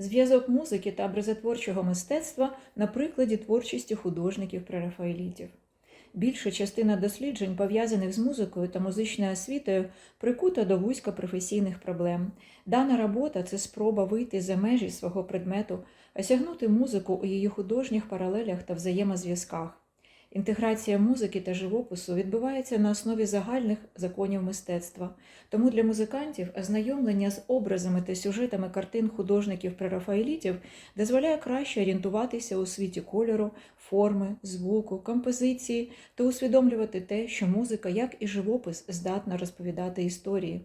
Зв'язок музики та образотворчого мистецтва на прикладі творчості художників прерафаелітів. Більша частина досліджень, пов'язаних з музикою та музичною освітою, прикута до вузькопрофесійних проблем. Дана робота це спроба вийти за межі свого предмету, осягнути музику у її художніх паралелях та взаємозв'язках. Інтеграція музики та живопису відбувається на основі загальних законів мистецтва, тому для музикантів ознайомлення з образами та сюжетами картин художників прерафаелітів дозволяє краще орієнтуватися у світі кольору, форми, звуку, композиції та усвідомлювати те, що музика, як і живопис, здатна розповідати історії.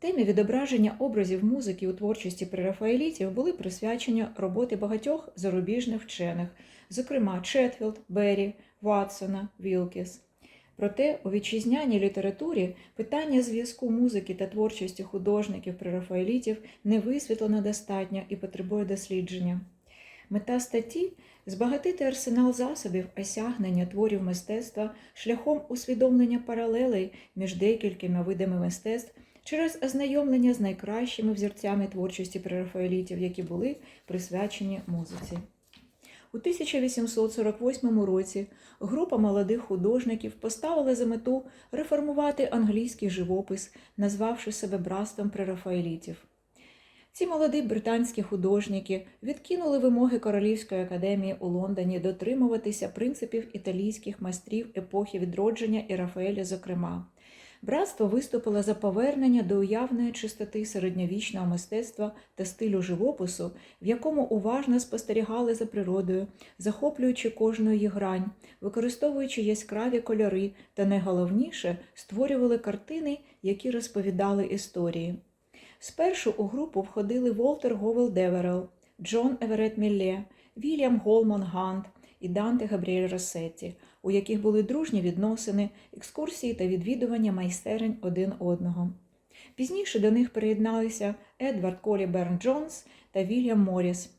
Темі відображення образів музики у творчості прерафаелітів були присвячені роботи багатьох зарубіжних вчених, зокрема Четфілд, Беррі, Ватсона, Вілкіс. Проте у вітчизняній літературі питання зв'язку музики та творчості художників прерафаелітів не висвітлено достатньо і потребує дослідження. Мета статті збагатити арсенал засобів осягнення творів мистецтва шляхом усвідомлення паралелей між декількома видами мистецтв через ознайомлення з найкращими взірцями творчості прерафаелітів, які були присвячені музиці. У 1848 році група молодих художників поставила за мету реформувати англійський живопис, назвавши себе братством прерафаелітів. Ці молоді британські художники відкинули вимоги Королівської академії у Лондоні дотримуватися принципів італійських майстрів епохи відродження і Рафаеля, зокрема. Братство виступило за повернення до уявної чистоти середньовічного мистецтва та стилю живопису, в якому уважно спостерігали за природою, захоплюючи кожну її грань, використовуючи яскраві кольори та найголовніше створювали картини, які розповідали історії. Спершу у групу входили Волтер Говел Деверел, Джон Еверет Мілле, Вільям Голман Гант і Данте Габріель Росетті, у яких були дружні відносини, екскурсії та відвідування майстерень один одного. Пізніше до них приєдналися Едвард Колі Берн Джонс та Вільям Моріс.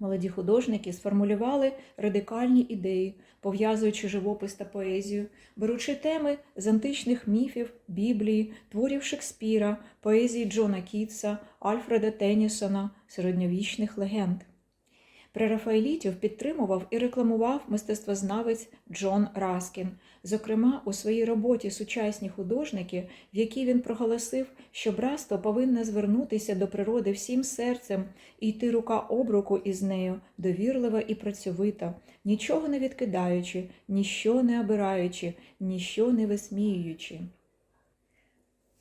Молоді художники сформулювали радикальні ідеї, пов'язуючи живопис та поезію, беручи теми з античних міфів, Біблії, творів Шекспіра, поезії Джона Кітса, Альфреда Теннісона, середньовічних легенд. Прерафаелітів підтримував і рекламував мистецтвознавець Джон Раскін, зокрема у своїй роботі Сучасні художники, в якій він проголосив, що братство повинне звернутися до природи всім серцем і йти рука об руку із нею, довірлива і працьовита, нічого не відкидаючи, ніщо не обираючи, ніщо не висміюючи.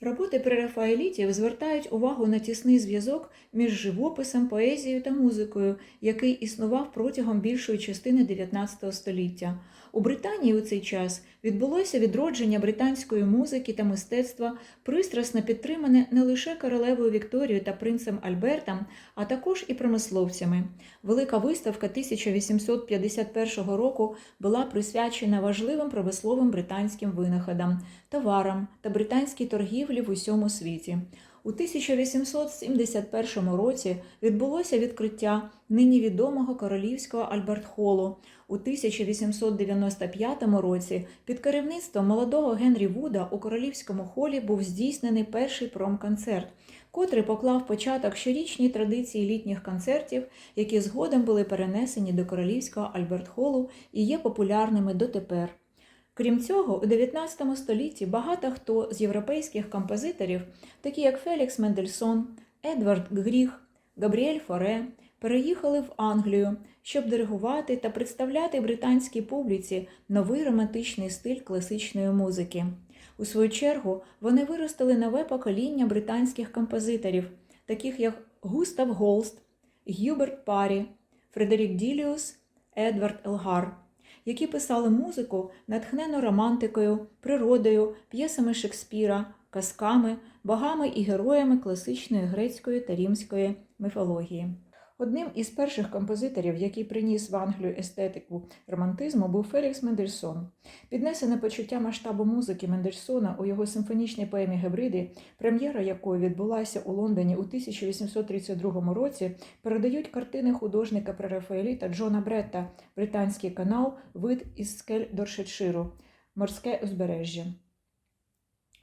Роботи прерафаелітів звертають увагу на тісний зв'язок між живописом, поезією та музикою, який існував протягом більшої частини 19 століття. У Британії у цей час відбулося відродження британської музики та мистецтва, пристрасно підтримане не лише королевою Вікторією та принцем Альбертом, а також і промисловцями. Велика виставка 1851 року була присвячена важливим промисловим британським винаходам, товарам та британській торгівлі в усьому світі. У 1871 році відбулося відкриття нині відомого королівського Альберт-холу. У 1895 році під керівництвом молодого Генрі Вуда у королівському холі був здійснений перший промконцерт, котрий поклав початок щорічній традиції літніх концертів, які згодом були перенесені до королівського Альберт-холу і є популярними дотепер. Крім цього, у 19 столітті багато хто з європейських композиторів, такі як Фелікс Мендельсон, Едвард Гріх, Габріель Форе, переїхали в Англію, щоб диригувати та представляти британській публіці новий романтичний стиль класичної музики. У свою чергу вони виростили нове покоління британських композиторів, таких як Густав Голст, Гюберт Парі, Фредерік Діліус, Едвард Елгар які писали музику, натхнену романтикою, природою, п'єсами Шекспіра, казками, богами і героями класичної грецької та римської міфології. Одним із перших композиторів, який приніс в Англію естетику романтизму, був Фелікс Мендельсон. Піднесене почуття масштабу музики Мендельсона у його симфонічній поемі Гебриди, прем'єра якої відбулася у Лондоні у 1832 році, передають картини художника прерафаеліта Джона Бретта, британський канал, вид із скель Доршетширу, морське узбережжя.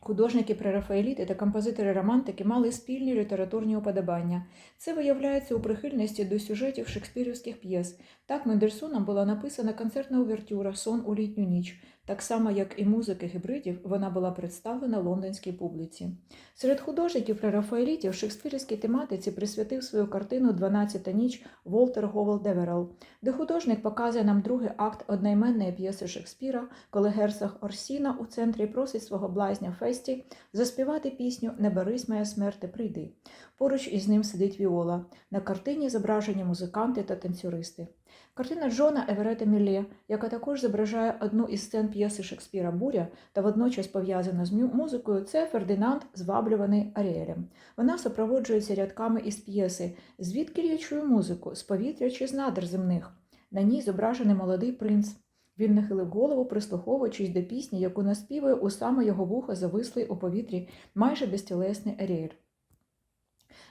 Художники прерафаеліти та композитори романтики мали спільні літературні уподобання. Це виявляється у прихильності до сюжетів шекспірівських п'єс. Так Мендельсоном була написана концертна увертюра Сон у літню ніч. Так само, як і музики гібридів, вона була представлена лондонській публіці. Серед художників прерафаелітів шекспірівській тематиці присвятив свою картину «12 ніч Волтер Говел Деверел, де художник показує нам другий акт одноіменної п'єси Шекспіра, коли герцог Орсіна у центрі просить свого блазня Фесті заспівати пісню Не берись моя смерти, прийди. Поруч із ним сидить Віола. На картині зображені музиканти та танцюристи. Картина Джона Еверета Мілле, яка також зображає одну із сцен п'єси Шекспіра Буря та водночас пов'язана з музикою, це Фердинанд, зваблюваний Аріелем. Вона супроводжується рядками із п'єси Звідки я чую музику? З повітря чи з надр земних? На ній зображений молодий принц. Він нахилив голову, прислуховуючись до пісні, яку наспівує у саме його вухо завислий у повітрі майже безтілесний Аріель.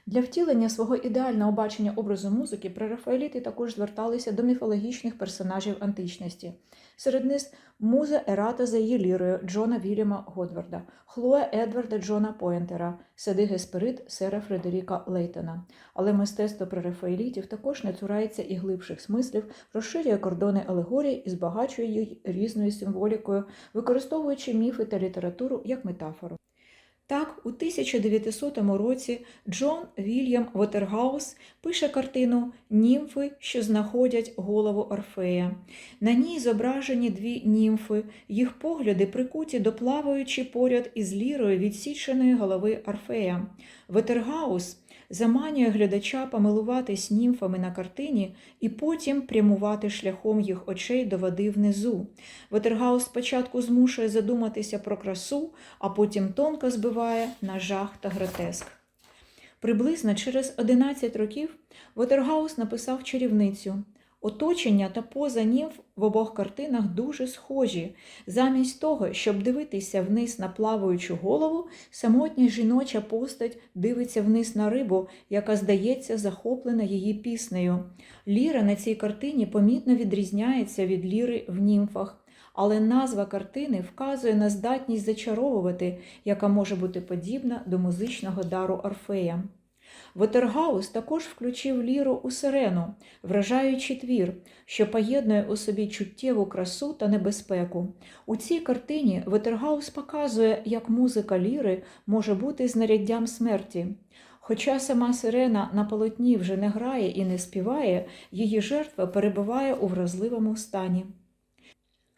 Для втілення свого ідеального бачення образу музики прерафаеліти також зверталися до міфологічних персонажів античності. Серед них муза Ерата за її лірою Джона Вільяма Годварда, Хлоя Едварда Джона Пойнтера, Сади Гесперид Сера Фредеріка Лейтона. Але мистецтво прерафаелітів також не цурається і глибших смислів, розширює кордони алегорії і збагачує її різною символікою, використовуючи міфи та літературу як метафору. Так, у 1900 році Джон Вільям Вотергаус пише картину Німфи, що знаходять голову Орфея. На ній зображені дві німфи, їх погляди прикуті до плаваючи поряд із лірою відсіченої голови Орфея. Вотергаус заманює глядача помилуватись німфами на картині і потім прямувати шляхом їх очей до води внизу. Ветергаус спочатку змушує задуматися про красу, а потім тонко збиває на жах та гротеск. Приблизно через 11 років Вотергаус написав чарівницю. Оточення та поза німф в обох картинах дуже схожі. Замість того, щоб дивитися вниз на плаваючу голову, самотня жіноча постать дивиться вниз на рибу, яка, здається, захоплена її піснею. Ліра на цій картині помітно відрізняється від ліри в німфах. Але назва картини вказує на здатність зачаровувати, яка може бути подібна до музичного дару Орфея. Вотергаус також включив ліру у сирену, вражаючий твір, що поєднує у собі чуттєву красу та небезпеку. У цій картині Вотергаус показує, як музика ліри може бути знаряддям смерті. Хоча сама сирена на полотні вже не грає і не співає, її жертва перебуває у вразливому стані.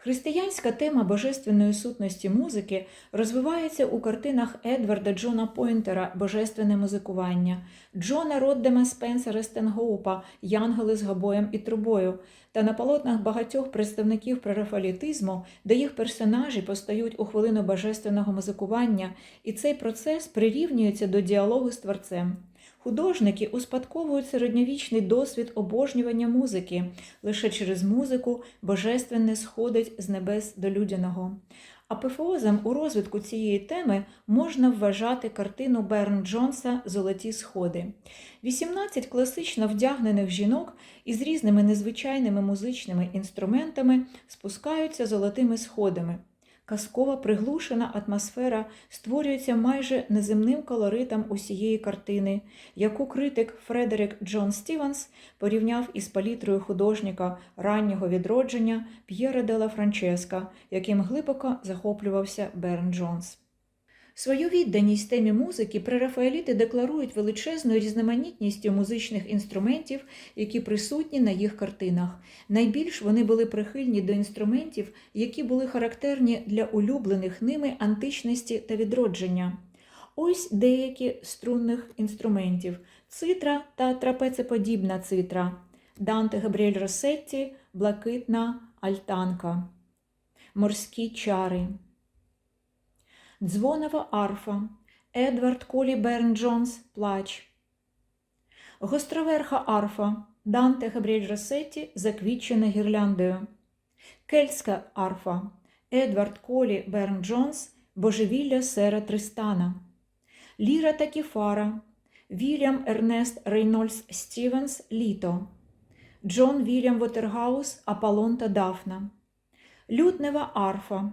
Християнська тема божественної сутності музики розвивається у картинах Едварда Джона Пойнтера Божественне музикування, Джона Роддема Спенсера Стенгоупа Янгели з габоєм і трубою та на полотнах багатьох представників прерафалітизму, де їх персонажі постають у хвилину божественного музикування, і цей процес прирівнюється до діалогу з творцем. Художники успадковують середньовічний досвід обожнювання музики. Лише через музику божественне сходить з небес до людяного. Апофеозом у розвитку цієї теми можна вважати картину Берн Джонса Золоті сходи. 18 класично вдягнених жінок із різними незвичайними музичними інструментами спускаються золотими сходами. Казкова приглушена атмосфера створюється майже неземним колоритом усієї картини, яку критик Фредерік Джон Стівенс порівняв із палітрою художника раннього відродження П'єра Дела Франческа, яким глибоко захоплювався Берн Джонс. Свою відданість темі музики прерафаеліти декларують величезною різноманітністю музичних інструментів, які присутні на їх картинах. Найбільш вони були прихильні до інструментів, які були характерні для улюблених ними античності та відродження. Ось деякі струнних інструментів: цитра та трапецеподібна цитра, Данте Габріель Росетті, блакитна альтанка, морські чари. Дзвонова арфа, Едвард Колі Берн Джонс Плач. Гостроверха арфа Данте Габріель Росетті Заквітчена гірляндою. Кельтська арфа Едвард Колі Берн Джонс Божевілля Сера Тристана. Ліра та кіфара Вільям Ернест Рейнольдс Стівенс Літо. Джон Вільям Вотергаус Аполлон та Дафна. Лютнева арфа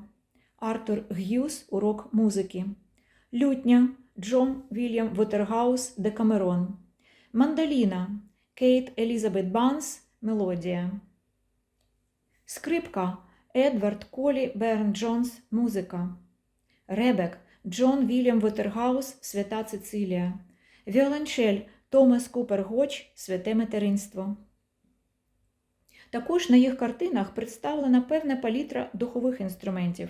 Артур Г'юз Урок музики. лютня Джон Вільям Вотергаус Декамерон, мандоліна Кейт Елізабет Банс Мелодія, скрипка Едвард Колі Берн Джонс Музика, ребек Джон Вільям Вотергаус Свята Цицилія, віолончель Томас Купер Гоч Святе Материнство. Також на їх картинах представлена певна палітра духових інструментів.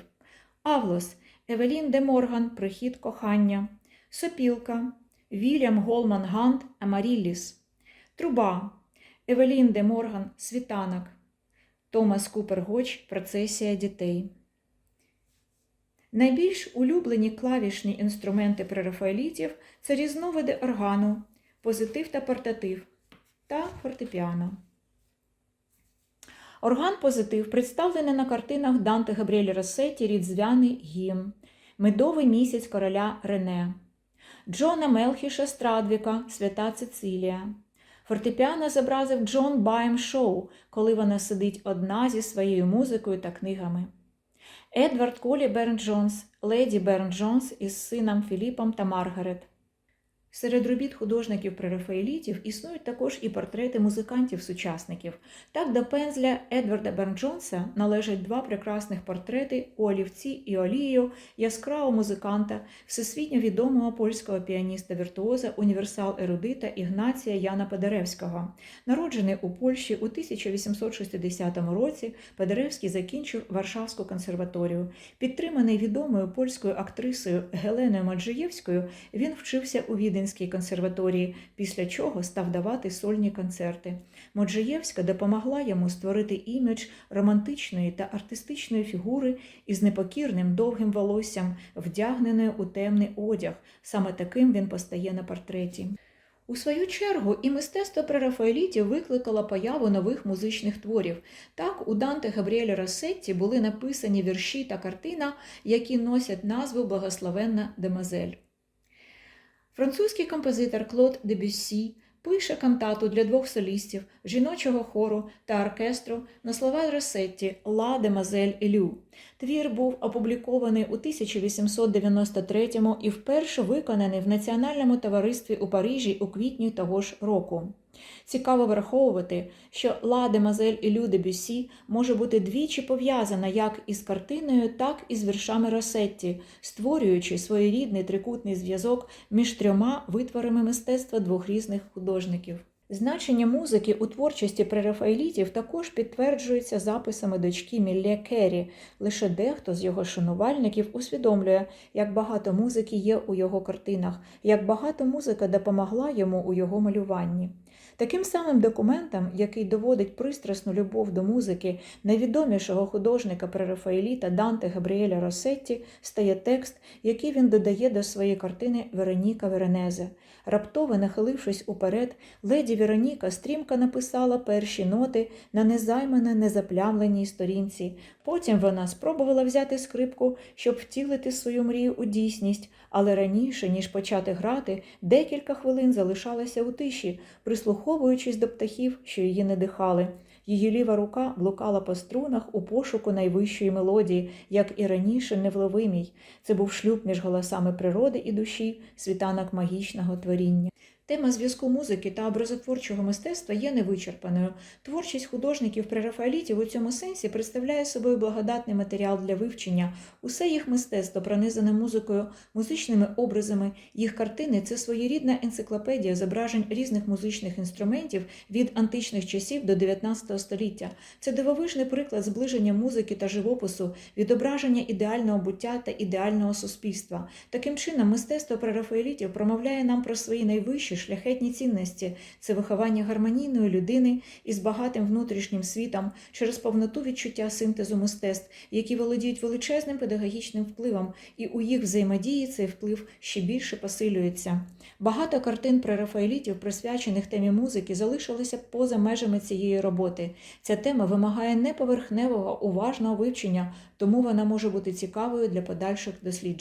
Авлос Евелін де Морган Прихід кохання, Сопілка, Вільям Голман Гант Амарілліс, Труба, Евелін де Морган Світанок, Томас Купер Гоч Процесія дітей. Найбільш улюблені клавішні інструменти прерафаелітів це різновиди органу, позитив та портатив та фортепіано. Орган-позитив представлений на картинах Данте Габріель Росетті Рідзвяний гімн, Медовий місяць короля Рене, Джона Мелхіша Страдвіка Свята Цицилія. Фортепіано зобразив Джон Байм Шоу, коли вона сидить одна зі своєю музикою та книгами. Едвард Колі Берн Джонс, леді Берн Джонс із сином Філіпом та Маргарет. Серед робіт художників прерафаелітів існують також і портрети музикантів-сучасників. Так до пензля Едварда Бернджонса належать два прекрасних портрети у олівці і олією яскравого музиканта, всесвітньо відомого польського піаніста-віртуоза, універсал-ерудита Ігнація Яна Педаревського. Народжений у Польщі у 1860 році, Педаревський закінчив Варшавську консерваторію. Підтриманий відомою польською актрисою Геленою Маджиєвською, він вчився у Віденській консерваторії, після чого став давати сольні концерти. Моджиєвська допомогла йому створити імідж романтичної та артистичної фігури із непокірним довгим волоссям, вдягненою у темний одяг. Саме таким він постає на портреті. У свою чергу і мистецтво прерафаелітів викликало появу нових музичних творів. Так, у Данте Габріеля Росетті були написані вірші та картина, які носять назву Благословенна Демазель. Французький композитор Клод Дебюссі пише кантату для двох солістів, жіночого хору та оркестру на слова Росетті «Ла Демазель Елю». Твір був опублікований у 1893 і вперше виконаний в Національному товаристві у Парижі у квітні того ж року. Цікаво враховувати, що «Ла Демазель Елю де Бюссі може бути двічі пов'язана як із картиною, так і з віршами Росетті, створюючи своєрідний трикутний зв'язок між трьома витворами мистецтва двох різних художників. Значення музики у творчості прерафаелітів також підтверджується записами дочки Мілле Керрі. Лише дехто з його шанувальників усвідомлює, як багато музики є у його картинах, як багато музика допомогла йому у його малюванні. Таким самим документом, який доводить пристрасну любов до музики найвідомішого художника прерафаеліта Данте Габріеля Росетті, стає текст, який він додає до своєї картини Вероніка Веренезе. Раптово нахилившись уперед, леді Вероніка стрімко написала перші ноти на незаймане незаплямленій сторінці. Потім вона спробувала взяти скрипку, щоб втілити свою мрію у дійсність, але раніше, ніж почати грати, декілька хвилин залишалася у тиші, прислуховуючись до птахів, що її не дихали. Її ліва рука блукала по струнах у пошуку найвищої мелодії, як і раніше невловимій. Це був шлюб між голосами природи і душі, світанок магічного творіння. Тема зв'язку музики та образотворчого мистецтва є невичерпаною. Творчість художників прерафаелітів у цьому сенсі представляє собою благодатний матеріал для вивчення. Усе їх мистецтво пронизане музикою, музичними образами. Їх картини це своєрідна енциклопедія зображень різних музичних інструментів від античних часів до 19 століття. Це дивовижний приклад зближення музики та живопису, відображення ідеального буття та ідеального суспільства. Таким чином, мистецтво прерафаелітів промовляє нам про свої найвищі шляхетні цінності це виховання гармонійної людини із багатим внутрішнім світом через повноту відчуття синтезу мистецтв, які володіють величезним педагогічним впливом, і у їх взаємодії цей вплив ще більше посилюється. Багато картин прерафаелітів, присвячених темі музики, залишилися поза межами цієї роботи. Ця тема вимагає неповерхневого, уважного вивчення, тому вона може бути цікавою для подальших досліджень.